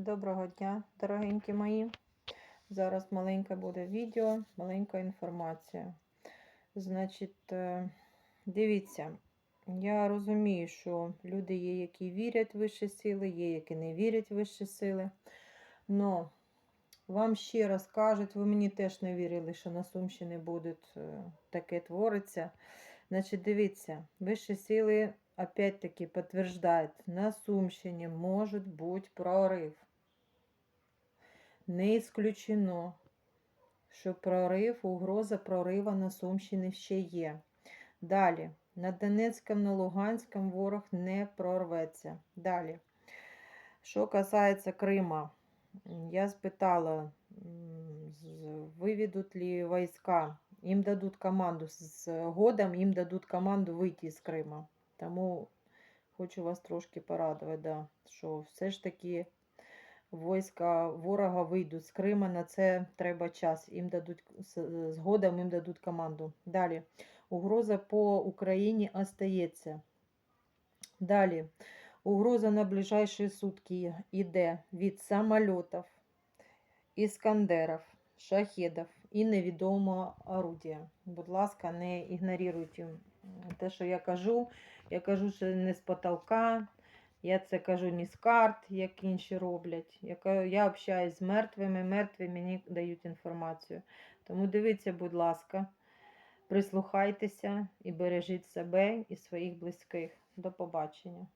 Доброго дня, дорогенькі мої. Зараз маленьке буде відео, маленька інформація. Значить, е, дивіться, я розумію, що люди є, які вірять в вищі сили, є, які не вірять в вищі сили. Но вам ще раз кажуть, ви мені теж не вірили, що на Сумщині буде таке твориться. Значить, дивіться, вищі сили опять-таки подтверждают, на Сумщине может быть прорыв. Не исключено, що прорив, угроза прорива на Сумщині ще є. Далі, на Донецькому, на Луганському ворог не прорветься. Далі. Що касається Крима, я спитала, виведуть ли війська, їм дадуть команду, з годом їм дадуть команду вийти з Крима. Тому хочу вас трошки порадувати, да, що все ж таки війська ворога вийдуть з Крима, на це треба час. Їм дадуть згодом їм дадуть команду. Далі. Угроза по Україні остається. Далі. Угроза на ближайші сутки йде від самольотів, іскандерів, шахедів і невідомого орудія. Будь ласка, не ігноруйте те, що я кажу. Я кажу, що не з потолка. Я це кажу не з карт, як інші роблять. Я, я общаюсь з мертвими, мертві мені дають інформацію. Тому дивіться, будь ласка, прислухайтеся і бережіть себе і своїх близьких. До побачення.